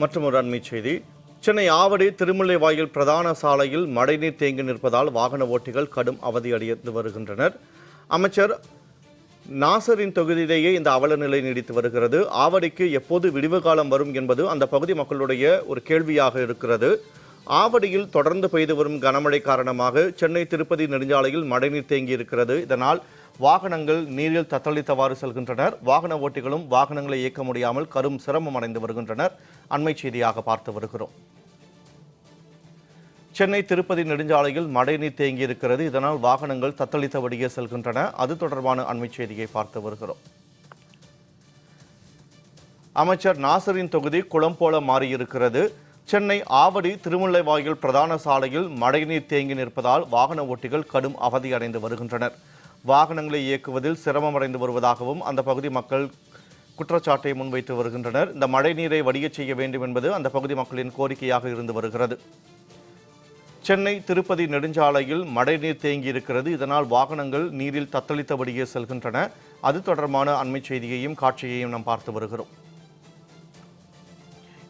மற்றும் ஒரு அண்மை செய்தி. சென்னை ஆவடி திருமுல்லைவாயில் பிரதான சாலையில் மழைநீர் தேங்கி நிற்பதால் வாகன ஓட்டிகள் கடும் அவதியடைந்து வருகின்றனர். அமைச்சர் நாசரின் தொகுதியிலேயே இந்த அவல நிலை நீடித்து வருகிறது. ஆவடிக்கு எப்போது விடிவு காலம் வரும் என்பது அந்த பகுதி மக்களுடைய ஒரு கேள்வியாக இருக்கிறது. ஆவடியில் தொடர்ந்து பெய்து வரும் கனமழை காரணமாக சென்னை திருப்பதி நெடுஞ்சாலையில் மழைநீர் தேங்கி இருக்கிறது. இதனால் வாகனங்கள் நீரில் தத்தளித்தவாறு செல்கின்றனர். வாகன ஓட்டிகளும் வாகனங்களை இயக்க முடியாமல் கரும் சிரமம் அடைந்து வருகின்றனர். அண்மை செய்தியாக பார்த்து வருகிறோம். சென்னை திருப்பதி நெடுஞ்சாலையில் மழைநீர் தேங்கி இருக்கிறது இதனால் வாகனங்கள் தத்தளித்தபடியே செல்கின்றன. அது தொடர்பான அண்மை செய்தியை பார்த்து வருகிறோம். அமைச்சர் நாசரின் தொகுதி குளம் போல மாறியிருக்கிறது. சென்னை ஆவடி திருமுல்லைவாயில் பிரதான சாலையில் மழைநீர் தேங்கி நிற்பதால் வாகன ஓட்டிகள் கடும் அவதியடைந்து வருகின்றனர். வாகனங்களை இயக்குவதில் சிரமமடைந்து வருவதாகவும் அந்த பகுதி மக்கள் குற்றச்சாட்டை முன்வைத்து வருகின்றனர். இந்த மழை நீரை வடியச் செய்ய வேண்டும் என்பது அந்த பகுதி மக்களின் கோரிக்கையாக இருந்து வருகிறது. சென்னை திருப்பதி நெடுஞ்சாலையில் மழைநீர் தேங்கி இருக்கிறது. இதனால் வாகனங்கள் நீரில் தத்தளித்தபடியே செல்கின்றன. அது தொடர்பான அண்மை செய்தியையும் காட்சியையும் நாம் பார்த்து வருகிறோம்.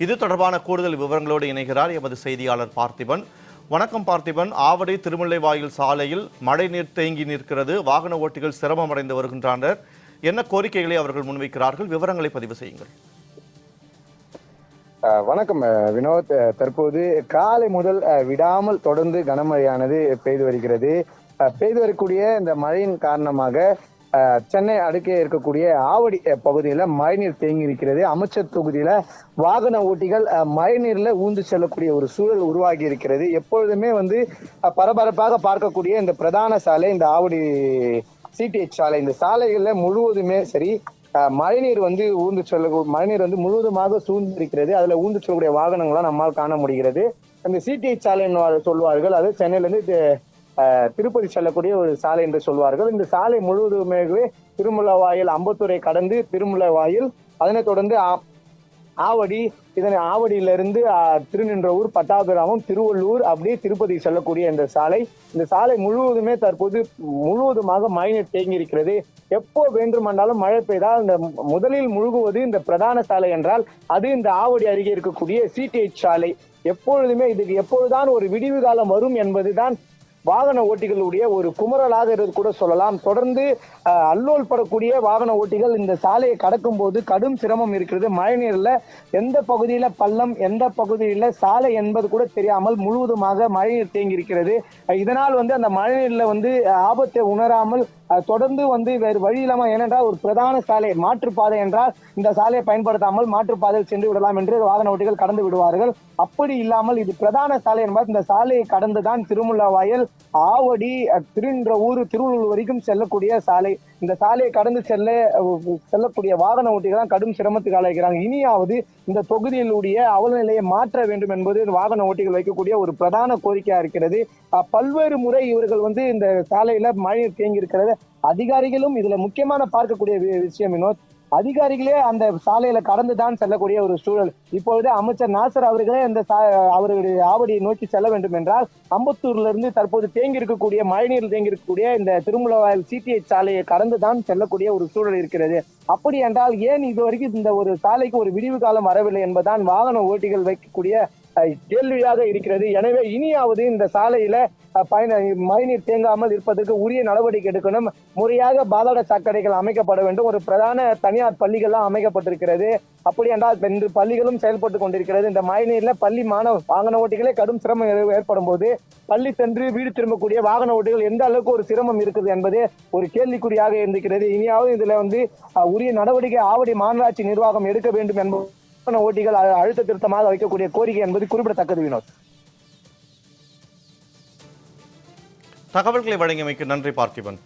இது தொடர்பான கூடுதல் விவரங்களோடு இணைகிறார் எமது செய்தியாளர் பார்த்திபன். வணக்கம் பார்த்திபன். ஆவடி திருமுல்லைவாயில் சாலையில் மழைநீர் தேங்கி நிற்கிறது. வாகன ஓட்டிகள் சிரமமடைந்து வருகின்றனர் என்ன கோரிக்கைகளை அவர்கள் முன்வைக்கிறார்கள்? விவரங்களை பதிவு செய்யுங்கள். வணக்கம் வினோத். தற்போது காலை முதல் விடாமல் தொடர்ந்து கனமழையானது பெய்து வருகிறது. பெய்து வரக்கூடிய இந்த மழையின் காரணமாக சென்னை அடுக்கே இருக்கக்கூடிய ஆவடி பகுதியில் பகுதியில மழைநீர் தேங்கி இருக்கிறது அமைச்சர் தொகுதியில வாகன ஓட்டிகள் மழைநீரில் மழைநீர்ல ஊந்து செல்லக்கூடிய ஒரு சூழல் உருவாகி இருக்கிறது எப்பொழுதுமே வந்து பரபரப்பாக பார்க்கக்கூடிய இந்த பிரதான சாலை இந்த ஆவடி சிடிஎச் சாலை இந்த சாலைகள்ல முழுவதுமே சரி மழைநீர் வந்து ஊந்து செல்ல மழைநீர் வந்து முழுவதுமாக சூழ்ந்து இருக்கிறது அதுல ஊந்து செல்லக்கூடிய வாகனங்களாம் நம்மால் காண முடிகிறது. அந்த சிடிஎச் சாலை என்று சொல்வார்கள். அது சென்னையில இருந்து திருப்பதி செல்லக்கூடிய ஒரு சாலை என்று சொல்வார்கள். இந்த சாலை முழுவதுமே வாயில் அம்பத்தூரை கடந்து திருமுல்லவாயில் அதனைத் தொடர்ந்து ஆ- ஆவடி இதனை ஆவடியிலிருந்து திருநின்றவூர் பட்டாபிராமம் திருவள்ளூர் அப்படியே திருப்பதி செல்லக்கூடிய இந்த சாலை. இந்த சாலை முழுவதுமே தற்போது முழுவதுமாக மழைநீர் தேங்கி இருக்கிறது எப்போ வேண்டுமானாலும் மழை பெய்தால் இந்த முதலில் முழுகுவது இந்த பிரதான சாலை என்றால் அது இந்த ஆவடி அருகே இருக்கக்கூடிய சிடிஎச் சாலை. எப்பொழுதுமே இதுக்கு எப்பொழுதுதான் ஒரு விடிவு காலம் வரும் என்பதுதான் வாகன ஓட்டிகளுடைய ஒரு குமரலாக இருந்து கூட சொல்லலாம். தொடர்ந்து அல்லோல் படக்கூடிய வாகன ஓட்டிகள் இந்த சாலையை கடக்கும் போது கடும் சிரமம் இருக்கிறது. மழைநீரில் எந்த பகுதியில பள்ளம் எந்த பகுதியில சாலை என்பது கூட தெரியாமல் முழுவதுமாக மழைநீர் தேங்கி இருக்கிறது இதனால் வந்து அந்த மழைநீரில் வந்து ஆபத்தை உணராமல் தொடர்ந்து வந்து வேறு வழி இல்லாமல் ஏனென்றால் ஒரு பிரதான சாலை மாற்றுப்பாதை என்றால் இந்த சாலையை பயன்படுத்தாமல் மாற்றுப்பாதையில் சென்று விடலாம் என்று வாகன ஓட்டிகள் கடந்து விடுவார்கள். அப்படி இல்லாமல் இது பிரதான சாலை என்பதால் இந்த சாலையை கடந்துதான் திருமுல்லாவாயல் ஆவடி திருன்ற ஊர் திருவள்ளூர் வரைக்கும் செல்லக்கூடிய சாலை. இந்த சாலையை கடந்து செல்ல செல்லக்கூடிய வாகன ஓட்டிகள் கடும் சிரமத்துக்கு ஆளாகிறாங்க. இனியாவது இந்த தொகுதியிலுடைய அவலநிலையை மாற்ற வேண்டும் என்பது வாகன ஓட்டிகள் வைக்கக்கூடிய ஒரு பிரதான கோரிக்கையா இருக்கிறது. பல்வேறு முறை இவர்கள் வந்து இந்த சாலையில மழைநீர் தேங்கி இருக்கிறது அதிகாரிகளும் இதுல முக்கியமான பார்க்கக்கூடிய விஷயம் வினோத். அதிகாரிகளே அந்த சாலையில கடந்து தான் செல்லக்கூடிய ஒரு சூழல். இப்பொழுது அமைச்சர் நாசர் அவர்களே அந்த அவருடைய ஆவடியை நோக்கி செல்ல வேண்டும் என்றால் அம்பத்தூர்ல இருந்து தற்போது தேங்கி இருக்கக்கூடிய மழைநீர் தேங்கி இருக்கக்கூடிய இந்த திருமுலவாயல் சிடிஐ சாலையை கடந்து தான் செல்லக்கூடிய ஒரு சூழல் இருக்கிறது. அப்படி என்றால் ஏன் இது வரைக்கும் இந்த ஒரு சாலைக்கு ஒரு விடிவு காலம் வரவில்லை என்பதுதான் வாகன ஓட்டிகள் வைக்கக்கூடிய கேள்வியாக இருக்கிறது. எனவே இனியாவது இந்த சாலையில பயண மழைநீர் தேங்காமல் இருப்பதற்கு உரிய நடவடிக்கை எடுக்கணும். முறையாக பாதாள சாக்கடைகள் அமைக்கப்பட வேண்டும். ஒரு பிரதான தனியார் பள்ளிகள்லாம் அமைக்கப்பட்டிருக்கிறது. அப்படி என்றால் இன்று பள்ளிகளும் செயல்பட்டு கொண்டிருக்கிறது. இந்த மழைநீர்ல பள்ளி மாணவ வாகன ஓட்டிகளே கடும் சிரமம் ஏற்படும் போது பள்ளி சென்று வீடு திரும்பக்கூடிய வாகன ஓட்டிகள் எந்த அளவுக்கு ஒரு சிரமம் இருக்குது என்பது ஒரு கேள்விக்குறியாக இருந்திருக்கிறது. இனியாவது இதுல வந்து உரிய நடவடிக்கை ஆவடி மாநகராட்சி நிர்வாகம் எடுக்க வேண்டும் என்பது வாகன ஓட்டிகள் அழுத்த திருத்தமாக வைக்கக்கூடிய கோரிக்கை என்பது குறிப்பிடத்தக்கது வினோத். தகவல்களை வழங்கியமைக்கு நன்றி பார்த்திபன்.